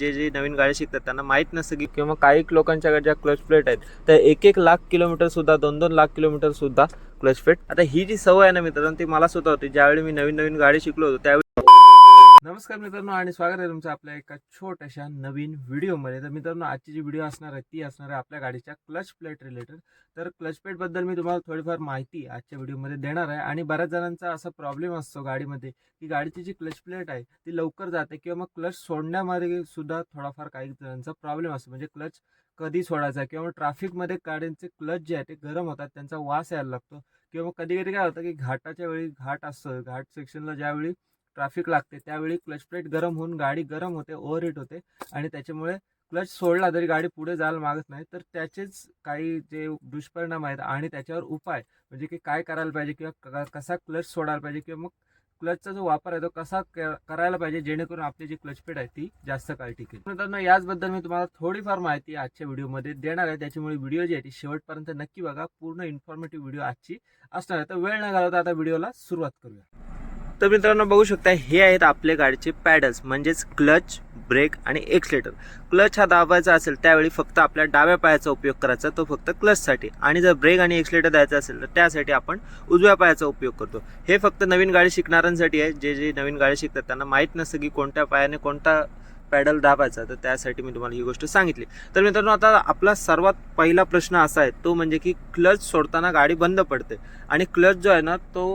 जे जे नवीन गाडी शिकतात त्यांना माहीत नसतं की किंवा काही लोकांच्याकडे ज्या क्लच प्लेट आहेत त्या एक एक लाख किलोमीटर सुद्धा दोन दोन लाख किलोमीटर सुद्धा क्लच प्लेट आता ही जी सवय आहे ना मित्रांनो ती मला सुद्धा होती ज्यावेळी मी नवीन नवीन गाडी शिकलो होतो त्यावेळी नमस्कार मित्रांनो आणि स्वागत आहे तुमचं आपल्या एका छोट्याशा नवीन व्हिडिओमध्ये. तर मित्रांनो आजची जी व्हिडिओ असणार आहे ती असणार आहे आपल्या गाडीच्या क्लच प्लेट रिलेटेड तर क्लच प्लेटबद्दल मी तुम्हाला थोडीफार माहिती आजच्या व्हिडिओमध्ये देणार आहे. आणि बऱ्याच जणांचा असा प्रॉब्लेम असतो गाडीमध्ये की गाडीची जी क्लच प्लेट आहे ती लवकर जाते किंवा मग क्लच सोडण्यामध्ये सुद्धा थोडाफार काही जणांचा प्रॉब्लेम असतो. म्हणजे क्लच कधी सोडायचा किंवा ट्रॅफिकमध्ये गाड्यांचे क्लच जे आहे ते गरम होतात त्यांचा वास यायला लागतो. किंवा मग कधी कधी काय होतं की घाटाच्या वेळी घाट असतं. घाट सेक्शनला ज्यावेळी ट्रॅफिक लागते त्यावेळी क्लच प्लेट गरम होऊन गाडी गरम होते ओव्हर होते आणि त्याच्यामुळे क्लच सोडला तरी गाडी पुढे जायला मागत नाही. तर त्याचेच काही जे दुष्परिणाम आहेत आणि त्याच्यावर उपाय म्हणजे की काय करायला पाहिजे किंवा क- कसा क्लच सोडायला पाहिजे किंवा मग क्लचचा जो वापर आहे तो कसा क- करायला पाहिजे जेणेकरून आपली जी क्लच प्लेट आहे ती जास्त काळ टिकेल. मित्रांनो याचबद्दल मी तुम्हाला थोडीफार माहिती आजच्या व्हिडिओमध्ये देणार आहे. त्याच्यामुळे व्हिडिओ जी आहे ती शेवटपर्यंत नक्की बघा. पूर्ण इन्फॉर्मेटिव्ह व्हिडिओ आजची असणार आहे. तर वेळ न घालवता आता व्हिडिओला सुरुवात करूया. तर मित्रांनो बघू शकता हे आहेत आपले गाडीचे पॅडल्स म्हणजेच क्लच ब्रेक आणि एक्सलेटर क्लच हा दाबायचा असेल त्यावेळी फक्त आपल्या डाव्या पायाचा उपयोग करायचा तो फक्त क्लचसाठी आणि जर ब्रेक आणि एक्सलेटर द्यायचा असेल तर त्यासाठी आपण उजव्या पायाचा उपयोग करतो. हे फक्त नवीन गाडी शिकणाऱ्यांसाठी आहे. जे जे नवीन गाडी शिकतात त्यांना माहीत नसतं की कोणत्या पायाने कोणता पॅडल दाबायचा. तर त्यासाठी मी तुम्हाला ही गोष्ट सांगितली. तर मित्रांनो आता आपला सर्वात पहिला प्रश्न असा आहे तो म्हणजे की क्लच सोडताना गाडी बंद पडते. आणि क्लच जो आहे ना तो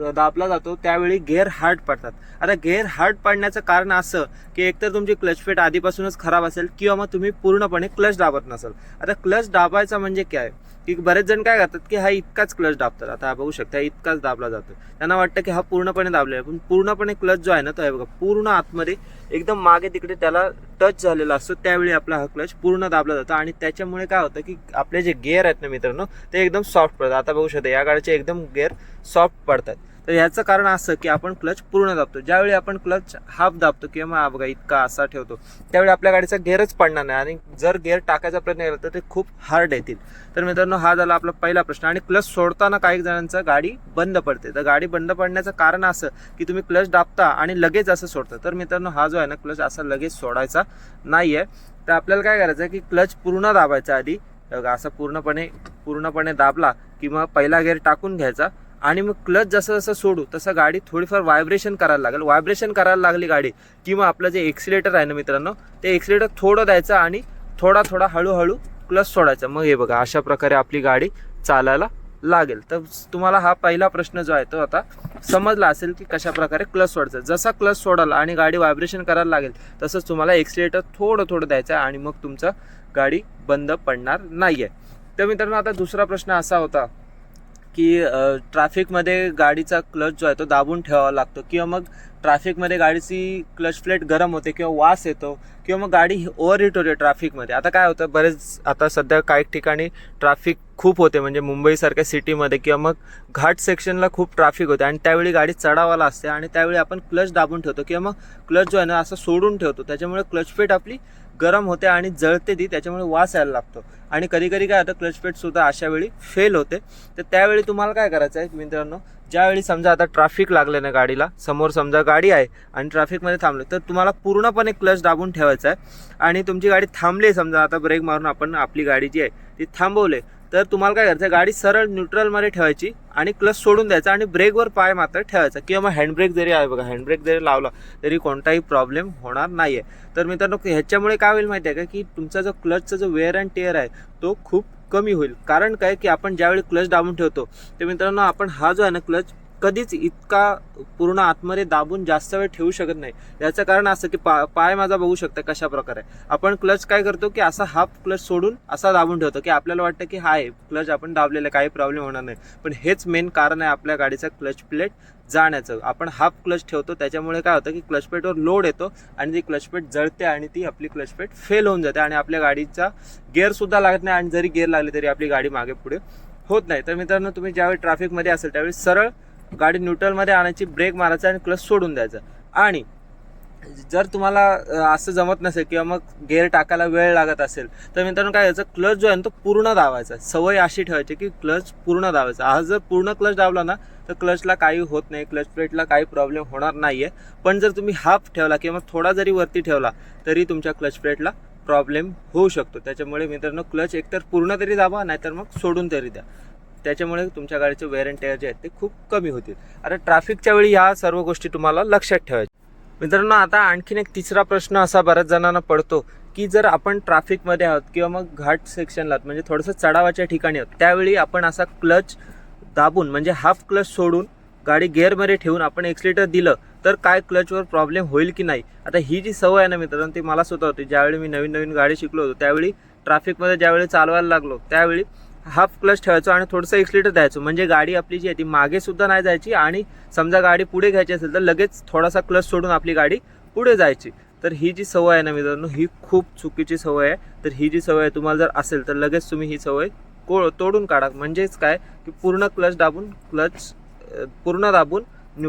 दाबला जातो त्यावेळी गेअर हार्ड पडतात. आता गेअर हार्ड पडण्याचं कारण असं की एकतर तुमची क्लच फिट आधीपासूनच खराब असेल किंवा मग तुम्ही पूर्णपणे क्लच दाबत नसाल. आता क्लच दाबायचा म्हणजे काय? की बरेच जण काय करतात की हा इतकाच क्लच दाबतात. आता हा बघू शकता इतकाच दाबला जातो. त्यांना वाटतं की हा पूर्णपणे दाबलेला आहे. पण पूर्णपणे क्लच जो आहे ना तो आहे बघा पूर्ण आतमध्ये एकदम मागे तिकडे त्याला टच झालेला असतो. त्यावेळी आपला हा क्लच पूर्ण दाबला जातो. आणि त्याच्यामुळे काय होतं की आपले जे गेअर आहेत ना मित्रांनो ते एकदम सॉफ्ट पडतात. आता बघू शकता या गाडीचे एकदम गेअर सॉफ्ट पडतात. तर ह्याचं कारण असं की आपण क्लच पूर्ण दाबतो. ज्यावेळी आपण क्लच हाफ दाबतो किंवा मग हा बघा इतका असा ठेवतो त्यावेळी आपल्या गाडीचा गेअरच पडणार नाही आणि जर गेअर टाकायचा प्रयत्न केला तर ते खूप हार्ड येतील. तर मित्रांनो हा झाला आपला पहिला प्रश्न आणि क्लच सोडताना काही जणांचा गाडी बंद पडते. तर गाडी बंद पडण्याचं कारण असं की तुम्ही क्लच दाबता आणि लगेच असं सोडता. तर मित्रांनो हा जो आहे ना क्लच असा लगेच सोडायचा नाही आहे तर आपल्याला काय करायचं आहे की क्लच पूर्ण दाबायचा आधी बघा, असा पूर्णपणे पूर्णपणे दाबला किंवा पहिला गेअर टाकून घ्यायचा. आणि मग क्लच जसं जसं सोडू तसं गाडी थोडीफार व्हायब्रेशन करायला लागेल. व्हायब्रेशन करायला लागली गाडी किंवा आपलं जे एक्सिलेटर आहे ना मित्रांनो ते एक्सिलेटर थोडं द्यायचं आणि थोडा थोडा हळूहळू क्लच सोडायचा. मग हे बघा अशा प्रकारे आपली गाडी चालायला लागेल. तर तुम्हाला हा पहिला प्रश्न जो आहे तो आता समजला असेल की कशा प्रकारे क्लच सोडायचा. जसा क्लच सोडाल आणि गाडी व्हायब्रेशन करायला लागेल तसंच तुम्हाला एक्सिलेटर थोडं थोडं द्यायचं आहे आणि मग तुमचं गाडी बंद पडणार नाही आहे तर मित्रांनो आता दुसरा प्रश्न असा होता की ट्रॅफिकमध्ये गाडीचा क्लच जो आहे तो दाबून ठेवावा लागतो किंवा मग ट्रॅफिकमध्ये गाडीची क्लच प्लेट गरम होते किंवा वास येतो किंवा मग गाडी ओव्हर हिट होते ट्रॅफिकमध्ये आता काय होतं बरेच आता सध्या काही ठिकाणी ट्रॅफिक खूप होते म्हणजे मुंबईसारख्या सिटीमध्ये किंवा मग घाट सेक्शनला खूप ट्रॅफिक होते आणि त्यावेळी गाडी चढावाला असते आणि त्यावेळी आपण क्लच दाबून ठेवतो किंवा मग क्लच जो आहे ना असं सोडून ठेवतो. त्याच्यामुळे क्लच प्लेट आपली गरम होते आणि जळते ती त्याच्यामुळे वास यायला लागतो. आणि कधी कधी काय होतं क्लच प्लेट सुद्धा अशा वेळी फेल होते. तर त्यावेळी तुम्हाला काय करायचं आहे मित्रांनो ज्यावेळी समजा आता ट्रॅफिक लागलं ना गाडीला समोर समजा गाडी आहे आणि ट्रॅफिकमध्ये थांबलं तर तुम्हाला पूर्णपणे क्लच दाबून ठेवायचा आहे. आणि तुमची गाडी थांबली समजा आता ब्रेक मारून आपण आपली गाडी जी आहे ती थांबवले तर तुम्हाला काय करायचं गाडी सरळ न्यूट्रलमध्ये ठेवायची आणि क्लच सोडून द्यायचा आणि ब्रेकवर पाय मात्र ठेवायचा. किंवा मग हँडब्रेक जरी आहे बघा हँडब्रेक जरी लावला तरी कोणताही प्रॉब्लेम होणार नाही आहे तर मित्रांनो ह्याच्यामुळे काय होईल माहिती आहे का की तुमचा जो क्लचचा जो वेअर अँड टेअर आहे तो खूप कमी होईल. कारण काय की आपण ज्यावेळी क्लच दाबून ठेवतो तर मित्रांनो आपण हा जो आहे ना क्लच कधीच इतका पूर्ण आतमध्ये दाबून जास्त वेळ ठेवू शकत नाही. याचं कारण असं की पा पाय माझा बघू शकता कशा प्रकारे. आपण क्लच काय करतो की असा हाफ क्लच सोडून असा दाबून ठेवतो की आपल्याला वाटतं की हाय क्लच आपण दाबलेलं काही प्रॉब्लेम होणार नाही. पण हेच मेन कारण आहे आपल्या गाडीचा क्लच प्लेट जाण्याचं. आपण हाफ क्लच ठेवतो त्याच्यामुळे काय होतं की क्लच प्लेटवर लोड येतो आणि ती क्लच प्लेट जळते आणि ती आपली क्लच प्लेट फेल होऊन जाते आणि आपल्या गाडीचा गेअरसुद्धा लागत नाही आणि जरी गेअर लागले तरी आपली गाडी मागे पुढे होत नाही. तर मित्रांनो तुम्ही ज्यावेळी ट्रॅफिकमध्ये असेल त्यावेळी सरळ गाडी न्यूट्रलमध्ये आणायची ब्रेक मारायचा आणि क्लच सोडून द्यायचा. आणि जर तुम्हाला असं जमत नसेल किंवा मग गेअर टाकायला वेळ लागत असेल तर मित्रांनो काय याचं क्लच जो आहे ना तो पूर्ण दाबायचा. सवय अशी ठेवायची की क्लच पूर्ण दाबायचा. आज जर पूर्ण क्लच दाबला ना तर क्लचला काही होत नाही क्लच प्लेटला काही प्रॉब्लेम होणार नाही आहे पण जर तुम्ही हाफ ठेवला किंवा मग थोडा जरी वरती ठेवला तरी तुमच्या क्लच प्लेटला प्रॉब्लेम होऊ शकतो. त्याच्यामुळे मित्रांनो क्लच एकतर पूर्ण तरी दाबा नाहीतर मग सोडून तरी द्या. त्याच्यामुळे तुमच्या गाडीचे वेअर अँड टेअर जे आहेत ते खूप कमी होतील. आता ट्रॅफिकच्या वेळी ह्या सर्व गोष्टी तुम्हाला लक्षात ठेवायच्या. मित्रांनो आता आणखीन एक तिसरा प्रश्न असा बऱ्याच जणांना पडतो की जर आपण ट्रॅफिकमध्ये आहोत किंवा मग घाट सेक्शनला आहोत, म्हणजे थोडंसं चढावाच्या ठिकाणी आहोत त्यावेळी आपण असा क्लच दाबून म्हणजे हाफ क्लच सोडून गाडी गेअरमध्ये ठेवून आपण एक्सिलेटर दिलं तर काय क्लचवर प्रॉब्लेम होईल की नाही? आता ही जी सवय आहे ना मित्रांनो ती मला सुद्धा होती ज्यावेळी मी नवीन नवीन गाडी शिकलो होतो त्यावेळी ट्रॅफिकमध्ये ज्यावेळी चालवायला लागलो त्यावेळी हाफ क्लच ठेवायचो आणि थोडंसं एक्सिलेटर द्यायचो. म्हणजे गाडी आपली जी आहे ती मागे सुद्धा नाही जायची आणि समजा गाडी पुढे घ्यायची असेल तर लगेच थोडासा क्लच सोडून आपली गाडी पुढे जायची. तर ही जी सवय आहे ना मित्रांनो ही खूप चुकीची सवय आहे. तर ही जी सवय आहे तुम्हाला जर असेल तर लगेच तुम्ही ही सवय को तोडून काढा. म्हणजेच काय? की पूर्ण क्लच दाबून क्लच पूर्ण दाबून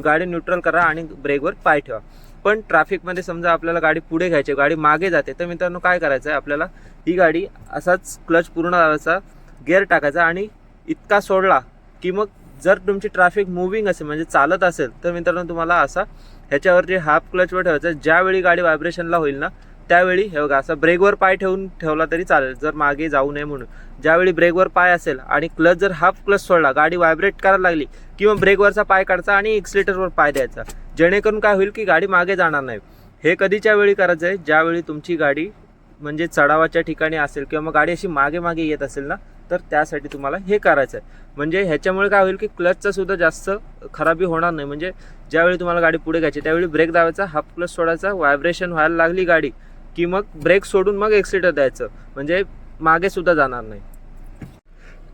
गाडी न्यूट्रल करा आणि ब्रेकवर पाय ठेवा. पण ट्रॅफिकमध्ये समजा आपल्याला गाडी पुढे घ्यायची गाडी मागे जाते तर मित्रांनो काय करायचं आहे आपल्याला ही गाडी असाच क्लच पूर्ण दाबायचा गिअर टाकायचा आणि इतका सोडला की मग जर तुमची ट्रॅफिक मुव्हिंग असेल म्हणजे चालत असेल तर मित्रांनो तुम्हाला असा ह्याच्यावरती हाफ क्लचवर ठेवायचं ज्यावेळी गाडी व्हायब्रेशनला होईल ना त्यावेळी हे बघा असा ब्रेकवर पाय ठेवून ठेवला तरी चालेल जर मागे जाऊ नये म्हणून. ज्यावेळी ब्रेकवर पाय असेल आणि क्लच जर हाफ क्लच सोडला गाडी व्हायब्रेट करायला लागली किंवा ब्रेकवरचा पाय काढचा आणि एक्सिलेटरवर पाय द्यायचा जेणेकरून काय होईल की गाडी मागे जाणार नाही. हे कधीच्या वेळी करायचं आहे? ज्यावेळी तुमची गाडी म्हणजे चढावाच्या ठिकाणी असेल किंवा मग गाडी अशी मागे मागे येत असेल ना तर त्यासाठी तुम्हाला हे करायचं आहे म्हणजे ह्याच्यामुळे काय होईल की क्लचचा सुद्धा जास्त खराबी होणार नाही. म्हणजे ज्यावेळी तुम्हाला गाडी पुढे घ्यायची त्यावेळी ब्रेक दाबायचा हाफ क्लच सोडायचा व्हायब्रेशन व्हायला लागली गाडी की मग ब्रेक सोडून मग एक्सिलेटर द्यायचं. म्हणजे मागे सुद्धा जाणार नाही.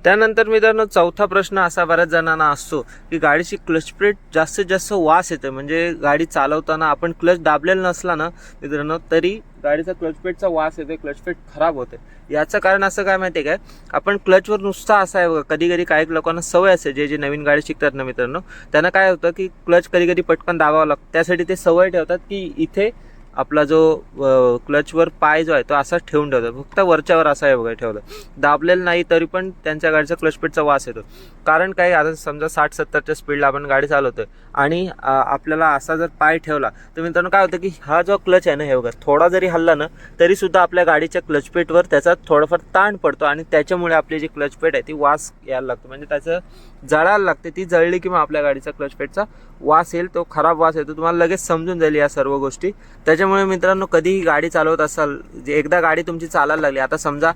त्यानंतर मित्रांनो चौथा प्रश्न असा बऱ्याच जणांना असतो की गाडीची क्लच प्लेट जास्तीत जास्त वास येते. म्हणजे गाडी चालवताना आपण क्लच दाबलेला नसला ना मित्रांनो तरी गाडीचा क्लच प्लेटचा वास येते क्लच प्लेट खराब होते याचं कारण असं काय माहिती आहे काय? आपण क्लचवर नुसता असा आहे बघा कधी कधी काही लोकांना सवय असते जे जे नवीन गाडी शिकतात ना मित्रांनो त्यांना काय होतं की क्लच कधी कधी पटकन दाबावं लागतं. त्यासाठी ते सवय ठेवतात की इथे आपला जो क्लचवर पाय जो आहे तो असाच ठेवून ठेवतो. फक्त वरच्यावर असा आहे बघा ठेवलं. दाबलेलं नाही तरी पण त्यांच्या गाडीचा क्लचपेटचा वास येतो. कारण काय आता समजा साठ सत्तरच्या स्पीडला आपण गाडी चालवतोय आणि आपल्याला असा जर पाय ठेवला तर मित्रांनो काय होतं की हा जो क्लच आहे ना हे बघा थोडा जरी हल्ला ना तरी सुद्धा आपल्या गाडीच्या क्लचपेटवर त्याचा थोडाफार ताण पडतो आणि त्याच्यामुळे आपली जी क्लच पेट आहे ती वास यायला लागतो. म्हणजे त्याचं जळायला लागते ती जळली की मग आपल्या गाडीचा क्लच पेटचा वास येईल तो खराब वास येतो. तुम्हाला लगेच समजून जाईल या सर्व गोष्टी. त्याच्या त्याच्यामुळे मित्रांनो कधीही गाडी चालवत असाल जे एकदा गाडी तुमची चालायला लागली आता समजा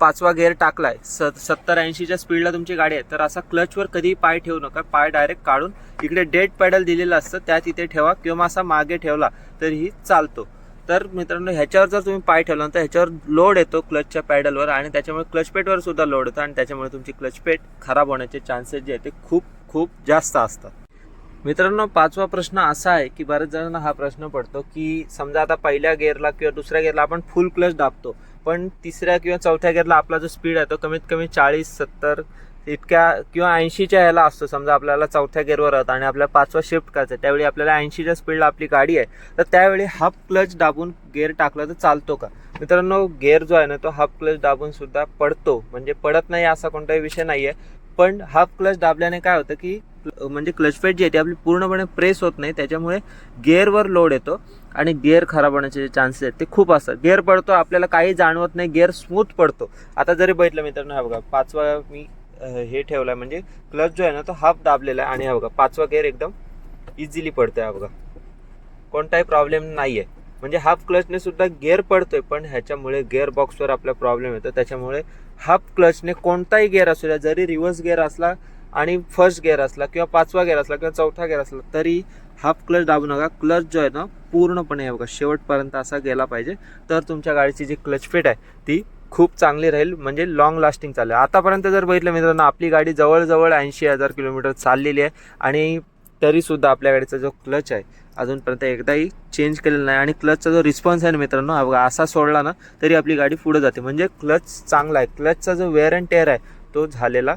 पाचवा गेअर टाकलाय स सत्तर ऐंशीच्या स्पीडला तुमची गाडी आहे तर असा क्लचवर कधीही पाय ठेवू नका पाय डायरेक्ट काढून इकडे डेट पॅडल दिलेलं असतं त्या तिथे ठेवा किंवा असा मागे ठेवला तरीही चालतो. तर मित्रांनो ह्याच्यावर जर तुम्ही पाय ठेवला तर ह्याच्यावर लोड येतो क्लचच्या पॅडलवर आणि त्याच्यामुळे क्लच पेटवर सुद्धा लोड येतो आणि त्याच्यामुळे तुमची क्लच पेट खराब होण्याचे चान्सेस जे आहेत ते खूप खूप जास्त असतात. मित्रांनो पाचवा प्रश्न असा आहे की बऱ्याच जणांना हा प्रश्न पडतो की समजा आता पहिल्या गेअरला किंवा दुसऱ्या गेअरला आपण फुल क्लच दाबतो पण तिसऱ्या किंवा चौथ्या गेअरला आपला जो स्पीड आहे तो कमीत कमी चाळीस सत्तर इतक्या किंवा ऐंशीच्या ह्याला असतो. समजा आपल्याला चौथ्या गेअरवर आहोत आणि आपल्याला पाचवा शिफ्ट करायचं आहे, त्यावेळी आपल्याला ऐंशीच्या स्पीडला आपली गाडी आहे. तर त्यावेळी हाफ क्लच दाबून गेअर टाकला तर चालतो का? मित्रांनो गेअर जो आहे ना तो हाफ क्लच दाबून सुद्धा पडतो. म्हणजे पडत नाही असा कोणताही विषय नाही आहे पण हाफ क्लच दाबल्याने काय होतं की म्हणजे क्लच पेट जी आहे ती आपली पूर्णपणे प्रेस होत नाही त्याच्यामुळे गेअरवर लोड येतो आणि गेअर खराब होण्याचे जे चान्सेस आहेत ते खूप असतात. गेअर पडतो आपल्याला काही जाणवत नाही गेअर स्मूथ पडतो. आता जरी बघितलं मित्रांनो हा बघा पाचवा मी हे ठेवला म्हणजे क्लच जो आहे ना तो हाफ दाबलेला आहे. आणि हा बघा पाचवा गेअर एकदम इझिली पडतोय हा बघा. कोणताही प्रॉब्लेम नाही आहे म्हणजे हाफ क्लचने सुद्धा गेअर पडतोय पण ह्याच्यामुळे गेअर बॉक्सवर आपला प्रॉब्लेम येतो. त्याच्यामुळे हाफ क्लचने कोणताही गेअर असू द्या जरी रिव्हर्स गेअर असला आणि फर्स्ट गेअर असला किंवा पाचवा गेअर असला किंवा चौथा गेअर असला तरी हाफ क्लच दाबू नका. क्लच जो आहे ना पूर्णपणे हे बघा शेवटपर्यंत असा गेला पाहिजे. तर तुमच्या गाडीची जी क्लच फिट आहे ती खूप चांगली राहील. म्हणजे लॉंग लास्टिंग चालेल. आतापर्यंत जर बघितलं मित्रांनो आपली गाडी जवळजवळ ऐंशी हजार किलोमीटर चाललेली आहे. आणि तरीसुद्धा आपल्या गाडीचा जो क्लच आहे अजूनपर्यंत एकदाही चेंज केलेला नाही. आणि क्लचचा जो रिस्पॉन्स आहे ना मित्रांनो बघा असा सोडला ना तरी आपली गाडी पुढे जाते. म्हणजे क्लच चांगला आहे. क्लचचा जो वेअर अँड टेअर आहे तो झालेला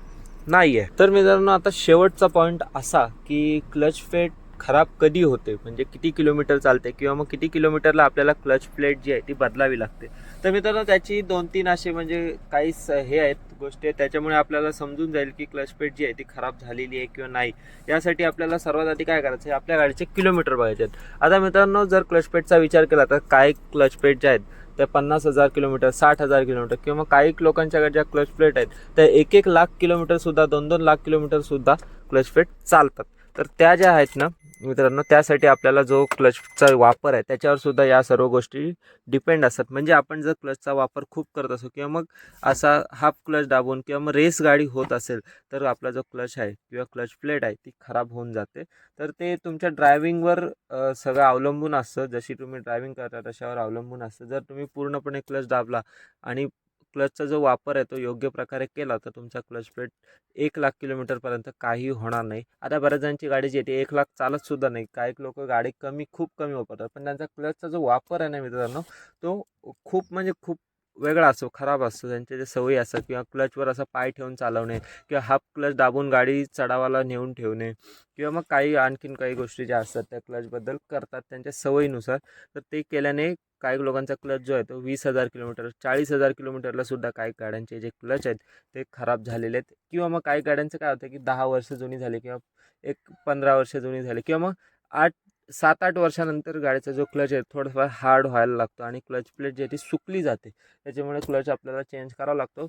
नाही आहे तर मित्रांनो आता शेवटचा पॉईंट असा की क्लच फेट खराब कधी होते? म्हणजे किती किलोमीटर चालते किंवा मग किती किलोमीटरला आपल्याला क्लच प्लेट जी आहे ती बदलावी लागते? तर मित्रांनो त्याची दोन तीन असे म्हणजे काही स- हे आहेत गोष्टी आहेत. त्याच्यामुळे आपल्याला समजून जाईल की क्लच प्लेट जी आहे ती खराब झालेली आहे किंवा नाही. यासाठी आपल्याला सर्वात आधी काय करायचं आहे? आपल्या गाडीचे किलोमीटर बघायचे आहेत. आता मित्रांनो जर क्लच प्लेटचा विचार केला तर काय क्लच प्लेट जे आहेत? त्या पन्नास हजार किलोमीटर साठ हजार किलोमीटर किंवा काही लोकांच्याकडे ज्या क्लच प्लेट आहेत त्या एक एक लाख किलोमीटर सुद्धा दोन दोन लाख किलोमीटर सुद्धा क्लच प्लेट चालतात. तर त्या ज्या आहेत ना मित्रांनो त्यासाठी आपल्याला जो क्लचचा वापर आहे त्याच्यावर सुद्धा या सर्व गोष्टी डिपेंड असतात. म्हणजे आपण जर क्लचचा वापर खूप करत असो किंवा मग असा हाफ क्लच दाबून किंवा मग रेस गाडी होत असेल तर आपला जो क्लच आहे किंवा क्लच प्लेट आहे ती खराब होऊन जाते. तर ते तुमच्या ड्रायव्हिंगवर सगळं अवलंबून असतं. जशी तुम्ही ड्रायव्हिंग करता तशावर अवलंबून असतं. जर तुम्ही पूर्णपणे क्लच दाबला आणि क्लचचा जो वापर आहे तो योग्य प्रकारे केला तर तुमचा क्लच प्लेट एक लाख किलोमीटरपर्यंत काही होणार नाही. आता बऱ्याच जणांची गाडी जी आहे ती एक लाख चालतसुद्धा नाही. काही लोक गाडी कमी खूप कमी वापरतात. पण त्यांचा क्लचचा जो वापर आहे ना मित्रांनो तो खूप म्हणजे खूप वेगळा असतो खराब असतो त्यांच्या जे सवयी असतात किंवा क्लचवर असा पाय ठेवून चालवणे किंवा हाफ क्लच दाबून गाडी चढावाला नेऊन ठेवणे किंवा मग काही आणखीन काही गोष्टी ज्या असतात त्या क्लचबद्दल करतात त्यांच्या सवयीनुसार तर ते केल्याने काही लोकांचा क्लच जो आहे तो वीस हजार किलोमीटर चाळीस हजार किलोमीटरला सुद्धा काही गाड्यांचे जे क्लच आहेत ते खराब झालेले आहेत. किंवा मग काही गाड्यांचं काय होतं की दहा वर्ष जुनी झाली किंवा एक पंधरा वर्ष जुनी झाली किंवा मग आठ सात आठ वर्षानंतर गाडीचा जो क्लच आहे थोडाफार हार्ड व्हायला लागतो आणि क्लच प्लेट जी आहे ती सुकली जाते. त्याच्यामुळे क्लच आपल्याला चेंज करावा लागतो.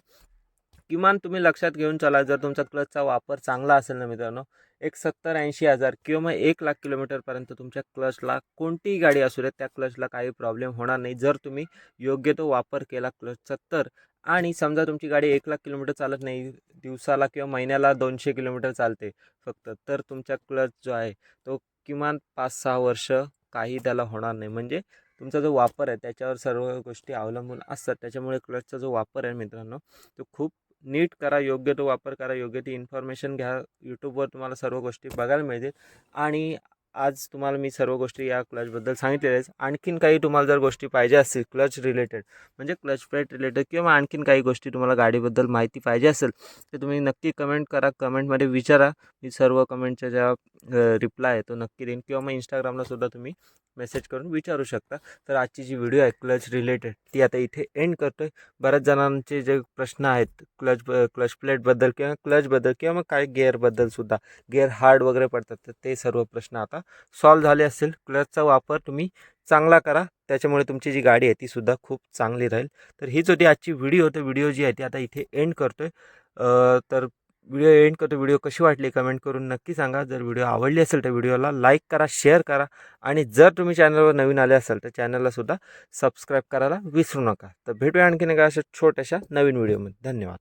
किमान तुम्ही लक्षात घेऊन चला जर तुमचा क्लचचा वापर चांगला असेल ना मित्रांनो एक सत्तर ऐंशी हजार किंवा मग एक लाख किलोमीटरपर्यंत तुमच्या क्लचला कोणतीही गाडी असू दे त्या क्लचला काही प्रॉब्लेम होणार नाही. जर तुम्ही योग्य तो वापर केला क्लचचा तर आणि समजा तुमची गाडी एक लाख किलोमीटर चालत नाही दिवसाला किंवा महिन्याला दोनशे किलोमीटर चालते फक्त तर तुमचा क्लच जो आहे तो किमान पाच सहा वर्ष काही त्याला होणार नाही. म्हणजे तुमचा जो वापर आहे त्याच्यावर सर्व गोष्टी अवलंबून असतात. त्याच्यामुळे क्लचचा जो वापर आहे मित्रांनो तो खूप नीट करा योग्य तो वापर करा योग्य ती इन्फॉर्मेशन घ्या. यूट्यूबवर तुम्हाला सर्व गोष्टी बघायला मिळतील. आणि आज तुम्हाला मी सर्व गोष्टी या क्लचबद्दल सांगितलेल्याच आणखीन काही तुम्हाला जर गोष्टी पाहिजे असतील क्लच रिलेटेड म्हणजे क्लच प्लेट रिलेटेड किंवा आणखीन काही गोष्टी तुम्हाला गाडीबद्दल माहिती पाहिजे असेल तर तुम्ही नक्की कमेंट करा. कमेंटमध्ये विचारा. मी सर्व कमेंटच्या ज्या रिप्लाय आहे तो नक्की देईन. किंवा मग इंस्टाग्रामला सुद्धा तुम्ही मेसेज करून विचारू शकता. तर आजची जी व्हिडिओ आहे क्लच रिलेटेड ती आता इथे एंड करतो आहे बऱ्याच जणांचे जे प्रश्न आहेत क्लच क्लच प्लेटबद्दल किंवा क्लचबद्दल किंवा मग काय गेअरबद्दल सुद्धा गेअर हार्ड वगैरे पडतात तर ते सर्व प्रश्न आता सॉल्व झाले असेल क्लचचा वापर तुम्ही चांगला करा. त्याच्यामुळे तुमची जी गाडी आहे तीसुद्धा खूप चांगली राहील. तर हीच होती आजची व्हिडिओ तर व्हिडिओ जी आहे ती आता इथे एंड करतो आहे तर व्हिडिओ एंड करतो व्हिडिओ कशी वाटली कमेंट करून नक्की सांगा. जर व्हिडिओ आवडली असेल तर व्हिडिओला लाईक करा शेअर करा. आणि जर तुम्ही चॅनलवर नवीन आले असाल तर चॅनललासुद्धा सबस्क्राईब करायला विसरू नका. तर भेटूया आणखीन एका अशा छोट्याशा नवीन व्हिडिओमध्ये धन्यवाद.